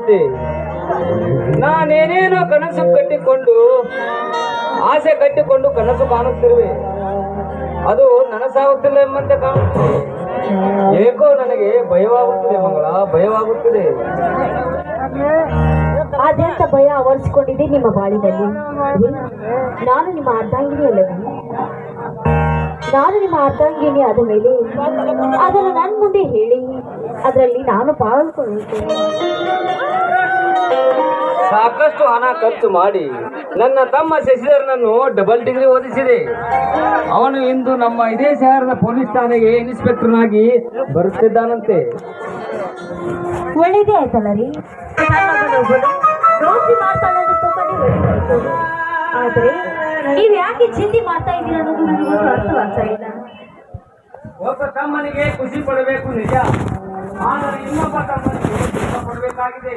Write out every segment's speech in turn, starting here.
ಬಗೆಯಿತೆಂಬಂತೆ ನಾನೇನೇನೋ ಕನಸು ಕಟ್ಟಿಕೊಂಡು, ಆಸೆ ಕಟ್ಟಿಕೊಂಡು ಕನಸು ಕಾಣುತ್ತಿರುವೆ. ಅದು ನನಸಾಗುತ್ತಿಲ್ಲ ಎಂಬಂತೆ ಕಾಣುತ್ತೆ ಏಕೋ ನನಗೆ ಭಯವಾಗುತ್ತಿದೆ ಮಂಗಳ, ಭಯವಾಗುತ್ತಿದೆ. ಆದ್ಯಂತ ಭಯ ಆವರಿಸಿಕೊಂಡಿದೆ ನಿಮ್ಮ ಬಾಳಿನಲ್ಲಿ? ನಾನು ನಿಮ್ಮ ಅರ್ಧಾಂಗಿನಿ ಅಲ್ಲವೇ? ನಾನು ನಿಮ್ಮ ಅರ್ಧಾಂಗಿನಿ ಆದ ಮೇಲೆ ಅದನ್ನು ನನ್ನ ಮುಂದೆ ಹೇಳಿ. ಅದರಲ್ಲಿ ನಾನು ಪಾಲ್ಗೊಳ್ಳುತ್ತೇನೆ. ಸಾಕಷ್ಟು ಹಣ ಖರ್ಚು ಮಾಡಿ ನನ್ನ ತಮ್ಮ ಶಶಿಧರನನ್ನು ಡಬಲ್ ಡಿಗ್ರಿ ಓದಿಸಿದೆ. ಅವನು ಇಂದು ನಮ್ಮ ಇದೇ ಶಹರದ ಪೊಲೀಸ್ ಠಾಣೆಗೆ ಇನ್ಸ್ಪೆಕ್ಟರ್ನಾಗಿ ಬರುತ್ತಿದ್ದಾನಂತೆ. ಒಳ್ಳೆಯದೇ ಆಯ್ತಲ್ಲ ರೀ ಆದ್ರೆ ನೀವ್ ಯಾಕೆ ಚಿಂತೆ ಮಾಡ್ತಾ ಇದ್ದೀರ ಅನ್ನೋದು ನನಗೆ ಅರ್ಥವಾಗ್ತಾ ಇಲ್ಲ. ಒಬ್ಬ ತಮ್ಮನಿಗೆ ಖುಷಿ ಪಡಬೇಕು ನಿಜ. ಆದರೆ ಇನ್ನೊಬ್ಬ ತಮ್ಮನಿಗೆ ದುಃಖ ಕೊಡಬೇಕಾಗಿದೆ.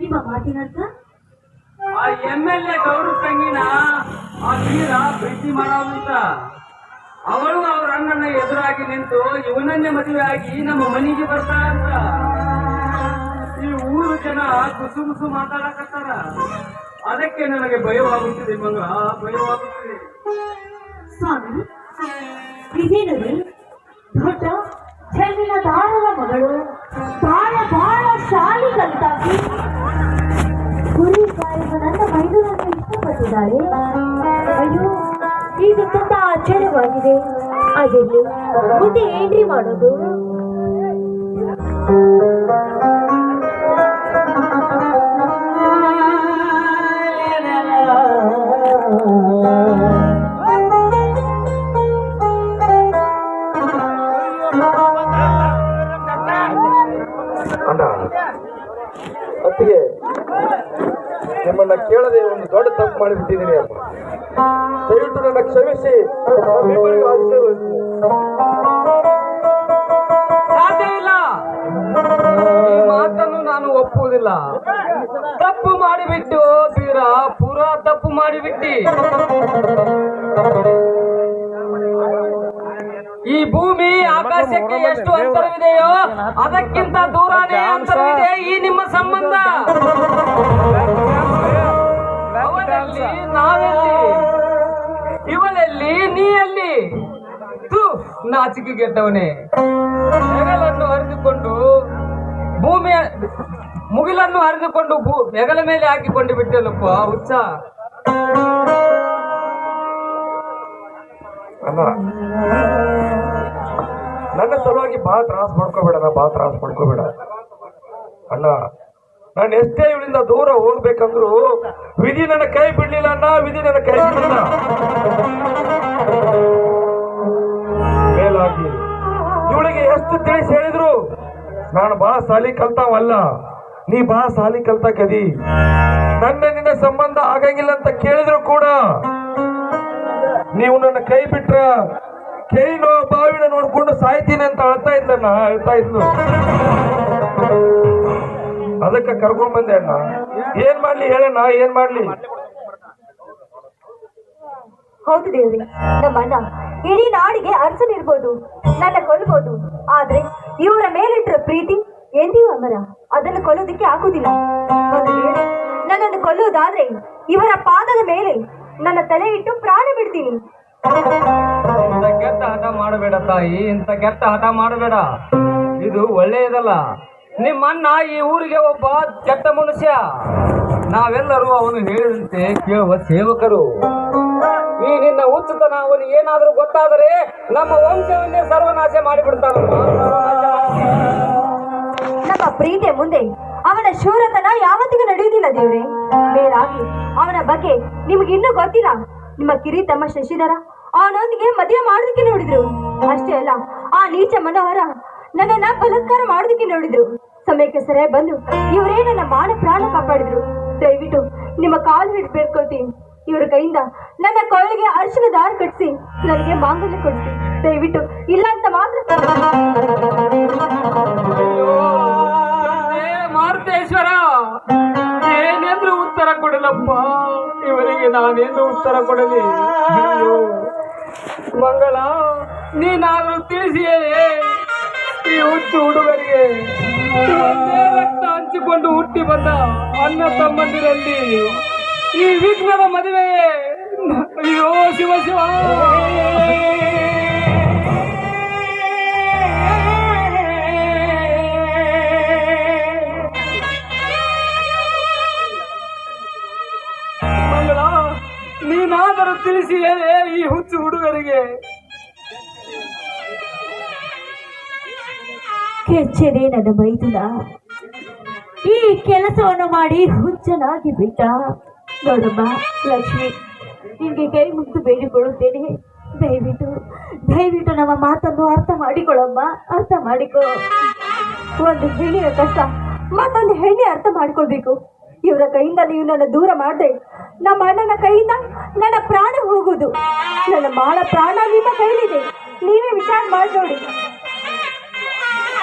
ನಿಮ್ಮ ಮಾತಿನರ್ಥ ಆ ಎಂ ಎಲ್ ಎ ಗೌರವ ತಂಗಿನ ಆ ವೀರ ಪ್ರೀತಿ ಮಾಡೋದಂತ ಅವಳು ಅವ್ರ ಅಣ್ಣನ ಎದುರಾಗಿ ನಿಂತು ಇವನನ್ನೇ ಮದುವೆ ಆಗಿ ನಮ್ಮ ಮನೆಗೆ ಬರ್ತಾಳಂತ ಈ ಊರು ಜನ ಗುಸು ಗುಸು ಮಾತಾಡಕತ್ತಾರ. ಅದಕ್ಕೆ ನನಗೆ ಭಯವಾಗುತ್ತಿದೆ ಮಗ. ಭಯವಾಗುತ್ತಿದೆ. ಸ್ವಾಮಿ ಇದೇನು ಗುರಿ ಕಾಯಿಗ ನನ್ನ ಮೈದೂರನ್ನು ಇಷ್ಟಪಟ್ಟಿದ್ದಾರೆ. ಅಯ್ಯೋ ಇದು ತುಂಬಾ ಆಶ್ಚರ್ಯವಾಗಿದೆ. ಅದೇ ಮುಂದೆ ಏನ್ರಿ ಮಾಡೋದು. ಮಾಡಿಬಿಟ್ಟಿದ್ದೀನಿ ಅಮ್ಮ ದಯವಿಟ್ಟು ನನ್ನ ಕ್ಷಮಿಸಿ. ಇಲ್ಲ. ಈ ಮಾತನ್ನು ನಾನು ಒಪ್ಪುವುದಿಲ್ಲ. ತಪ್ಪು ಮಾಡಿಬಿಟ್ಟು ಬೀರ ಪುರ ತಪ್ಪು ಮಾಡಿಬಿಟ್ಟಿ. ಈ ಭೂಮಿ, ಆಕಾಶಕ್ಕೆ ಎಷ್ಟು ಅಂತರವಿದೆಯೋ ಅದಕ್ಕಿಂತ ದೂರನೇ ಅಂತರವಿದೆ ಈ ನಿಮ್ಮ ಸಂಬಂಧ. ನಾವೆಲ್ಲಿ? ಇವಳಲ್ಲಿ ನೀ ಎಲ್ಲಿ ನಾಚಿಕೆ ಗೆದ್ದವನೇ. ಹೆಗಲನ್ನು ಹರಿದುಕೊಂಡು ಭೂಮಿಯ, ಮುಗಿಲನ್ನು ಹರಿದುಕೊಂಡು ಭೂ, ಹೆಗಲ ಮೇಲೆ ಹಾಕಿಕೊಂಡು ಬಿಟ್ಟಲ್ಲಪ್ಪ, ಹುಚ್ಚ. ನನ್ನ ಸಲುವಾಗಿ ಬಾ ತ್ರಾಸ ಮಾಡ್ಕೋಬೇಡ ಬಾ ತ್ರಾಸ ಮಾಡ್ಕೋಬೇಡ ಅಣ್ಣ ನಾನು ಎಷ್ಟೇ ಇವಳಿಂದ ದೂರ ಹೋಗ್ಬೇಕಂದ್ರು ವಿಧಿ ನನ್ನ ಕೈ ಬಿಡ್ಲಿಲ್ಲ ಅಣ್ಣ, ವಿಧಿ ನನ್ನ ಕೈ ಬಿಡಲಿಲ್ಲ. ಮೇಲಾಗಿ ಇವಳಿಗೆ ಎಷ್ಟು ತಿಳಿಸಿ ಹೇಳಿದ್ರು? ನಾನು ಬಾ ಸಾಲಿ ಕಲ್ತಾವಲ್ಲ, ನೀ ಬಾ ಸಾಲಿ ಕಲ್ತ ಕದಿ ನನ್ನ ನಿನ್ನ ಸಂಬಂಧ ಆಗಂಗಿಲ್ಲ ಅಂತ ಕೇಳಿದ್ರು ಕೂಡ ನೀವು ನನ್ನ ಕೈ ಬಿಟ್ರ ಕೈನೋ ಬಾವಿನ ನೋಡ್ಕೊಂಡು ಸಾಯ್ತೀನಿ ಅಂತ ಅಳ್ತಾ ಇದ್ಲಣ್ಣ ಹೇಳ್ತಾ ಇದ್ಲು. ಅದಕ್ಕೆ ಕರ್ಕೊಂಡ್ ಬಂದೆ ಅಣ್ಣ. ಏನ್ ಮಾಡ್ಲಿ ಹೇಳಣ್ಣ ಏನ್ ಮಾಡ್ಲಿ? ಹೌದು ದೇವ್ರಿ ನಮ್ಮ ಅಣ್ಣ ಇಡೀ ನಾಡಿಗೆ ಅರಸನಿರ್ಬೋದು ನನ್ನ ಕೊಲ್ಬೋದು. ಆದ್ರೆ ಇವರ ಮೇಲಿಟ್ಟರ ಪ್ರೀತಿ ಎಂದಿಯೂ ಅಮರ. ಅದನ್ನು ಕೊಲ್ಲೋದಕ್ಕೆ ಆಗುದಿಲ್ಲ. ಒಂದು ವೇಳೆ ನನ್ನನ್ನು ಕೊಲ್ಲೋದಾದ್ರೆ ಇವರ ಪಾದದ ಮೇಲೆ ನನ್ನ ತಲೆ ಇಟ್ಟು ಪ್ರಾಣ ಬಿಡ್ತೀನಿ. ಕೆಟ್ಟ ಹಠ ಮಾಡಬೇಡ ತಾಯಿ ಇಂಥ ಕೆಟ್ಟ ಹಠ ಮಾಡಬೇಡ. ಇದು ಒಳ್ಳೆಯದಲ್ಲ. ನಿಮ್ಮ ಅಣ್ಣ ಈ ಊರಿಗೆ ಒಬ್ಬ ಕೆಟ್ಟ ಮನುಷ್ಯ. ನಾವೆಲ್ಲರೂ ಅವನು ಹೇಳಿದಂತೆ ಕೇಳುವ ಸೇವಕರು. ಈ ನಿನ್ನ ಹುಚ್ಚುತನ ಅವನು ಏನಾದರೂ ಗೊತ್ತಾದರೆ ನಮ್ಮ ವಂಶವನ್ನೇ ಸರ್ವನಾಶ ಮಾಡಿಬಿಡ್ತಾನಮ್ಮ ನಮ್ಮ ಪ್ರೀತಿಯ ಮುಂದೆ ಅವನ ಶೂರತನ ಯಾವತ್ತಿಗೂ ನಡೆಯುವುದಿಲ್ಲ ದೇವ್ರೆ. ಮೇಲಾಗಿ ಅವನ ಬಗ್ಗೆ ನಿಮ್ಗೆ ಇನ್ನೂ ಗೊತ್ತಿಲ್ಲ. ನಿಮ್ಮ ಕಿರಿ ತಮ್ಮ ಶಶಿಧರ ಅವನೊಂದಿಗೆ ಮದುವೆ ಮಾಡೋದಕ್ಕೆ ನೋಡಿದ್ರು. ಅಷ್ಟೇ ಅಲ್ಲ, ಆ ನೀಚ ಮನೋಹರ ನನ್ನನ್ನ ಬಲತ್ಕಾರ ಮಾಡೋದಕ್ಕೆ ನೋಡಿದ್ರು. ಸಮಯಕ್ಕೆ ಸರಿಯಾಗಿ ಬಂದು ಇವರೇ ನನ್ನ ಮಾನ ಪ್ರಾಣ ಕಾಪಾಡಿದ್ರು? ದಯವಿಟ್ಟು ನಿಮ್ಮ ಕಾಲು ಹಿಡಿದು ಬೇಡ್ಕೊಳ್ತೀನಿ ಇವರ ಕೈಯಿಂದ ನನ್ನ ಕೊರಳಿಗೆ ಅರಿಶಿನ ದಾರ ಕಟ್ಟಿಸಿ ನನಗೆ ಮಾಂಗಲ್ಯ ಕೊಡಿಸಿ. ದಯವಿಟ್ಟು ಇಲ್ಲ ಅಂತ ಮಾತ್ರ ಮಾರುತೇಶ್ವರ, ಏನೆಂದ್ರು ಉತ್ತರ ಕೊಡಲಪ್ಪ. ಇವರಿಗೆ ನಾನೇನು ಉತ್ತರ ಕೊಡಲಿ? ಮಂಗಳ, ನೀನಾದ್ರೂ ತಿಳಿಸಿಯೇ? ಈ ಹುಚ್ಚು ಹುಡುಗರಿಗೆ. ಹಂಚಿಕೊಂಡು ಹುಟ್ಟಿ ಬಂದ ಅನ್ನ ತಮ್ಮಂದಿರಲ್ಲಿ ಈ ವಿಘ್ನದ ಮದುವೆ ಅಯ್ಯೋ, ಶಿವ ಶಿವ. ಮಂಗಳ, ನೀನಾದರೂ ತಿಳಿಸಿ ಈ ಹುಚ್ಚು ಹುಡುಗರಿಗೆ? ಕೆಚ್ಚದೆ ನನ್ನ ಮೈದುನ. ಈ ಕೆಲಸವನ್ನು ಮಾಡಿ ಹುಚ್ಚನಾಗಿ ಬಿಟ್ಟ. ನೋಡಮ್ಮ, ಲಕ್ಷ್ಮಿ ನಿಮಗೆ ಕೈ ಮುಗಿದು ಬೇಡಿಕೊಳ್ಳುತ್ತೇನೆ. ದಯವಿಟ್ಟು ದಯವಿಟ್ಟು ನಮ್ಮ ಮಾತನ್ನು ಅರ್ಥ ಮಾಡಿಕೊಳ್ಳಮ್ಮ, ಅರ್ಥ ಮಾಡಿಕೊ. ಒಂದು ಹೆಣ್ಣಿನ ಕಷ್ಟ, ಮತ್ತೊಂದು ಹೆಣ್ಣೆ ಅರ್ಥ ಮಾಡ್ಕೊಳ್ಬೇಕು. ಇವರ ಕೈಯಿಂದ ನೀವು ನನ್ನ ದೂರ ಮಾಡಿದೆ, ನಮ್ಮ ಅಣ್ಣನ ಕೈಯಿಂದ ನನ್ನ ಪ್ರಾಣ ಹೋಗುವುದು. ನನ್ನ ಮಾಳ ಪ್ರಾಣ ನಿಮ್ಮ ಕೈಲಿದೆ. ನೀವೇ ವಿಚಾರ ಮಾಡಿ ನೋಡಿ.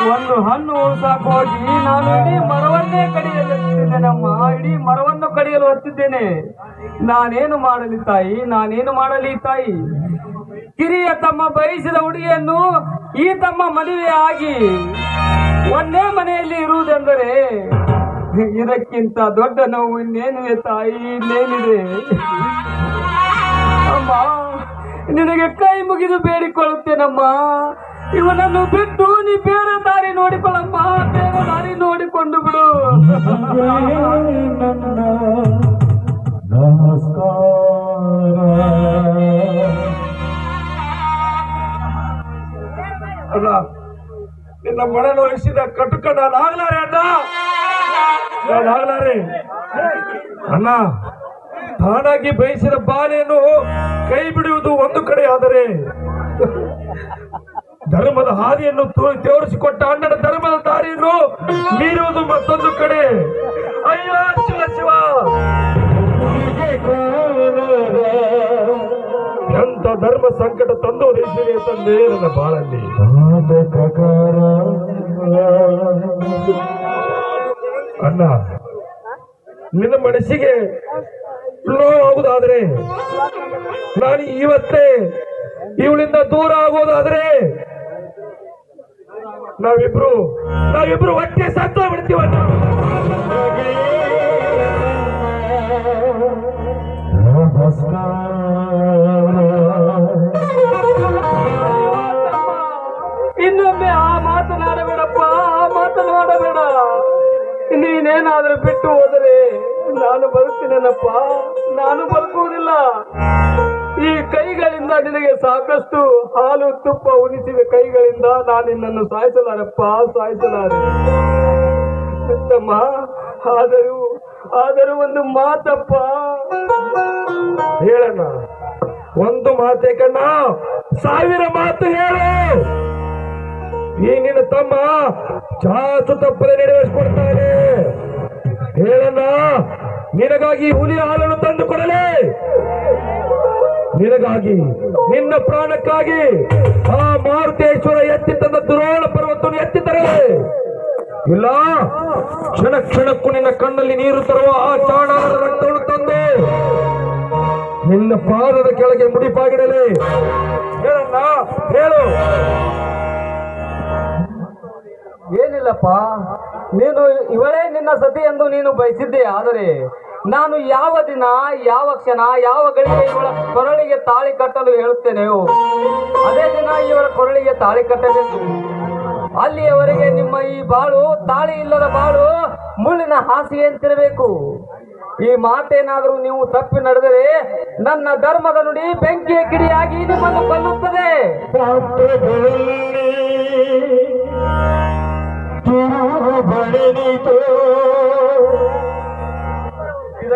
ಒಂದು ಹಣ್ಣು ಸಾಕೋಗಿ ನಾನು ಇಡೀ ಮರವನ್ನೇ ಕಡಿಯಲು ಹತ್ತಿದ್ದೇನಮ್ಮ ಇಡೀ ಮರವನ್ನು ಕಡಿಯಲು ಹತ್ತಿದ್ದೇನೆ. ನಾನೇನು ಮಾಡಲಿ ತಾಯಿ? ನಾನೇನು ಮಾಡಲಿ ತಾಯಿ? ಕಿರಿಯ ತಮ್ಮ ಬಯಸಿದ ಹುಡುಗಿಯನ್ನು ಈ ತಮ್ಮ ಮದುವೆ ಆಗಿ ಒಂದೇ ಮನೆಯಲ್ಲಿ ಇರುವುದೆಂದರೆ ಇದಕ್ಕಿಂತ ದೊಡ್ಡ ನೋವು ಇನ್ನೇನಿದೆ ತಾಯಿ? ಇನ್ನೇನಿದೆ? ಅಮ್ಮ, ನಿನಗೆ ಕೈ ಮುಗಿದು ಬೇಡಿಕೊಳ್ಳುತ್ತೇನಮ್ಮ. ಇವನನ್ನು ಬಿಟ್ಟು ನೀ ಬೇರೆ ದಾರಿ ನೋಡಿಕೊಳ್ಳಪ್ಪ, ಬೇರೆ ದಾರಿ ನೋಡಿಕೊಂಡು ಬಿಡು. ಅಣ್ಣ, ನಿನ್ನ ಮನೆ ನೋಯಿಸಿದ ಕಟುಕ ನಾನು ಆಗ್ಲಾರೆ ಅಣ್ಣ ನಾನು ಅಣ್ಣ, ತಾನಾಗಿ ಬಯಸಿದ ಬಾಲೆಯನ್ನು ಕೈ ಬಿಡುವುದು ಒಂದು ಕಡೆ ಆದರೆ ಧರ್ಮದ ಹಾದಿಯನ್ನು ತೋರಿಸಿಕೊಟ್ಟ ಅಣ್ಣನ ಧರ್ಮದ ದಾರಿಯನ್ನು ಮೀರುವುದು ಮತ್ತೊಂದು ಕಡೆ. ಅಯ್ಯೋ ಶಿವ ಶಿವ. ಎಂತ ಧರ್ಮ ಸಂಕಟ ತಂದು ದೇಶವೇ ತಂದೆ ನನ್ನ ಬಾಳಲ್ಲಿ. ಅಣ್ಣ ನಿನ್ನ ಮನಸ್ಸಿಗೆ ಆಗುದಾದ್ರೆ ನಾನು ಇವತ್ತೇ ಇವಳಿಂದ ದೂರ ಆಗೋದಾದ್ರೆ ನಾವಿಬ್ರು ನಾವಿಬ್ರು ಹೊಟ್ಟೆ ಸತ್ತ ಬಿಡ್ತೀವ ಇನ್ನೊಮ್ಮೆ ಆ ಮಾತನಾಡಬೇಡಪ್ಪ ಆ ಮಾತನಾಡಬೇಡ ನೀನೇನಾದ್ರೂ ಬಿಟ್ಟು ಹೋದರೆ ನಾನು ಬದುಕ್ತೀನಪ್ಪ ನಾನು ಬದುಕುವುದಿಲ್ಲ. ಈ ಕೈಗಳಿಂದ ನಿನಗೆ ಸಾಕಷ್ಟು ಹಾಲು ತುಪ್ಪ ಉಣಿಸಿದ ಕೈಗಳಿಂದ ನಾನು ನಿನ್ನನ್ನು ಸಾಯಿಸಲಾರಪ್ಪ, ಸಾಯಿಸಲಾರೆ. ತಮ್ಮ ಆದರೂ ಆದರೂ ಒಂದು ಮಾತಪ್ಪ. ಹೇಳಣ್ಣ. ಒಂದು ಮಾತೆ ಕಣ್ಣ. ಸಾವಿರ ಮಾತು ಹೇಳು. ಈ ನಿನ್ನ ತಮ್ಮ ಚಾಚು ತಪ್ಪದೆ ನೆರವೇರಿಸಿಕೊಡ್ತಾನೆ. ಹೇಳಣ್ಣ, ನಿನಗಾಗಿ ಹುಲಿ ಹಾಲನ್ನು ತಂದು ಕೊಡಲೇ. ನಿನಗಾಗಿ, ನಿನ್ನ ಪ್ರಾಣಕ್ಕಾಗಿ ಆ ಮಾರುತೇಶ್ವರ ಎತ್ತಿ ತಂದ ದುರೋಣ ಪರ್ವತವನ್ನು ಎತ್ತಿ ತರಲೇ ಇಲ್ಲ, ಕ್ಷಣ ಕ್ಷಣಕ್ಕೂ ನಿನ್ನ ಕಣ್ಣಲ್ಲಿ ನೀರು ತರುವ ಆ ಚಾಣ ರಕ್ತವನ್ನು ತಂದು ನಿನ್ನ ಪಾದದ ಕೆಳಗೆ ಮುಡಿಪಾಗಿಡಲಿ. ಹೇಳಣ್ಣ, ಹೇಳು. ಏನಿಲ್ಲಪ್ಪ, ನೀನು ಇವಳೇ ನಿನ್ನ ಸತಿ ಎಂದು ನೀನು ಬಯಸಿದ್ದೆ, ಆದರೆ ನಾನು ಯಾವ ದಿನ, ಯಾವ ಕ್ಷಣ, ಯಾವ ಗಳಿಗೆ ಇವಳ ಕೊರಳಿಗೆ ತಾಳಿ ಕಟ್ಟಲು ಹೇಳುತ್ತೇನೆಯೋ, ಅದೇ ದಿನ ಇವರ ಕೊರಳಿಗೆ ತಾಳಿ ಕಟ್ಟಬೇಕು. ಅಲ್ಲಿಯವರೆಗೆ ನಿಮ್ಮ ಈ ಬಾಳು, ತಾಳಿ ಇಲ್ಲದ ಬಾಳು ಮುಳ್ಳಿನ ಹಾಸಿಗೆಯಂತಿರಬೇಕು. ಈ ಮಾತೇನಾದರೂ ನೀವು ತಪ್ಪಿ ನಡೆದರೆ ನನ್ನ ಧರ್ಮದ ನುಡಿ ಬೆಂಕಿಯ ಕಿಡಿಯಾಗಿ ನಿಮ್ಮನ್ನು ಕೊಲ್ಲುತ್ತದೆ.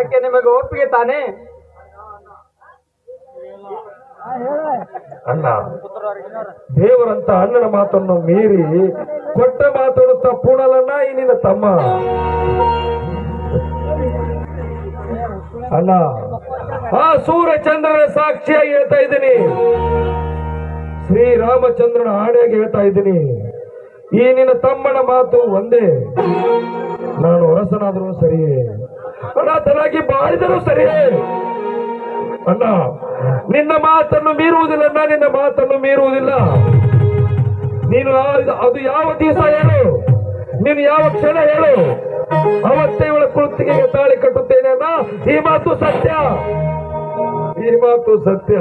ಇದಕ್ಕೆ ನಿಮಗೆ ಒಪ್ಪಿಗೆ ತಾನೆ? ಅಲ್ಲ ದೇವರಂತ ಅಣ್ಣನ ಮಾತನ್ನು ಮೀರಿ ಕೊಟ್ಟ ಮಾತನ್ನು ತಪ್ಪುಣಲನ್ನ ಈ ನಿನ್ನ ತಮ್ಮ. ಅಣ್ಣ, ಆ ಸೂರ್ಯಚಂದ್ರನ ಸಾಕ್ಷಿಯಾಗಿ ಹೇಳ್ತಾ ಇದ್ದೀನಿ. ಶ್ರೀರಾಮಚಂದ್ರನ ಹಾಡಿಯಾಗಿ ಹೇಳ್ತಾ ಇದ್ದೀನಿ. ಈ ನಿನ್ನ ತಮ್ಮನ ಮಾತು ಒಂದೇ. ನಾನು ಹೊರಸನಾದರೂ ಸರಿಯೇ. ಅನಾಥನಾಗಿ ಬಾಳಿದರೂ ಸರಿಯೇ. ಅಣ್ಣ, ನಿನ್ನ ಮಾತನ್ನು ಮೀರುವುದಿಲ್ಲ ಅಣ್ಣ, ನಿನ್ನ ಮಾತನ್ನು ಮೀರುವುದಿಲ್ಲ. ನೀನು ಅದು ಯಾವ ದಿವಸ ಹೇಳು? ನೀನು ಯಾವ ಕ್ಷಣ ಹೇಳು? ಅವತ್ತೇ ಇವಳ ಕುಳಿತಿಗೆ ತಾಳಿ ಕಟ್ಟುತ್ತೇನೆ ಅಣ್ಣ. ಈ ಮಾತು ಸತ್ಯ. ಈ ಮಾತು ಸತ್ಯ.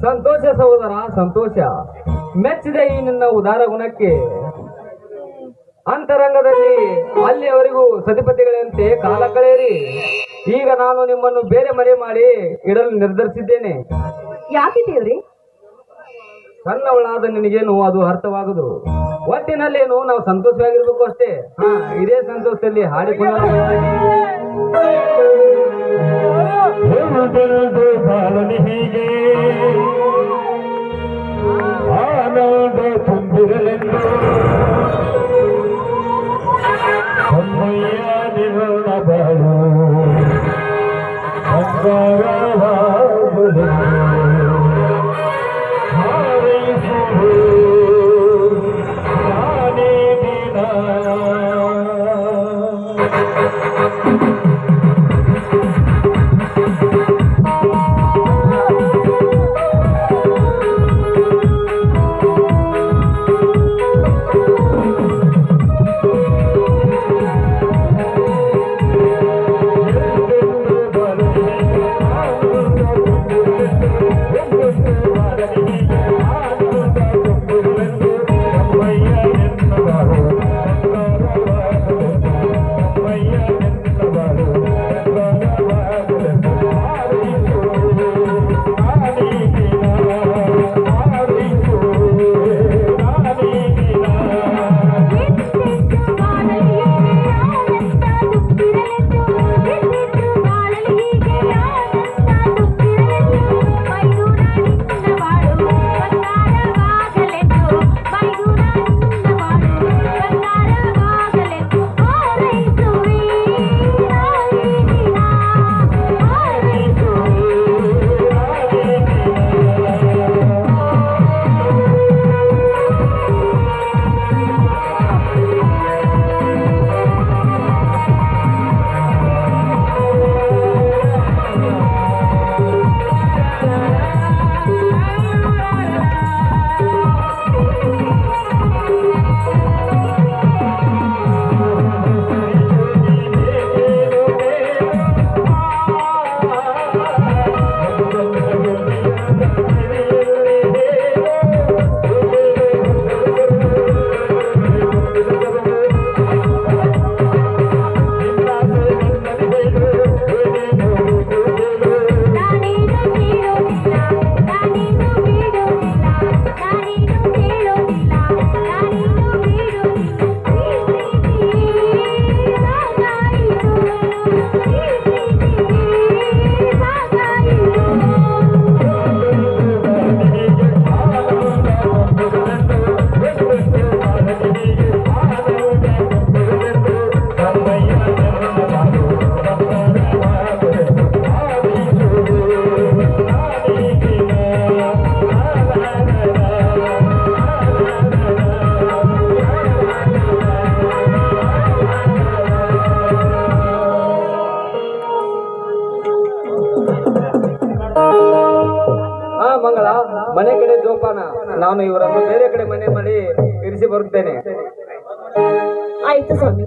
ಸಂತೋಷ ಸಹೋದರ, ಸಂತೋಷ. ಮೆಚ್ಚಿದೆ ಈ ನಿನ್ನ ಉದಾರ ಗುಣಕ್ಕೆ ಅಂತರಂಗದಲ್ಲಿ ಅಲ್ಲಿಯವರೆಗೂ ಸತಿಪತಿಗಳಂತೆ ಕಾಲ ಕಳೆಯಿರಿ. ಈಗ ನಾನು ನಿಮ್ಮನ್ನು ಬೇರೆ ಮನೆ ಮಾಡಿ ಇಡಲು ನಿರ್ಧರಿಸಿದ್ದೇನೆ. ಯಾಕೆ ದೇವ್ರೆ ಸಣ್ಣವಳಾದ ನಿನಗೇನು ಅದು ಅರ್ಥವಾಗದು? ಒಟ್ಟಿನಲ್ಲೇನು ನಾವು ಸಂತೋಷವಾಗಿರ್ಬೇಕು ಅಷ್ಟೇ. ಹಾ ಇದೇ ಸಂತೋಷದಲ್ಲಿ ಹಾಡಿಕೊಂಡು ಮಾಡಿ ಆಯ್ತು ಸ್ವಾಮಿ.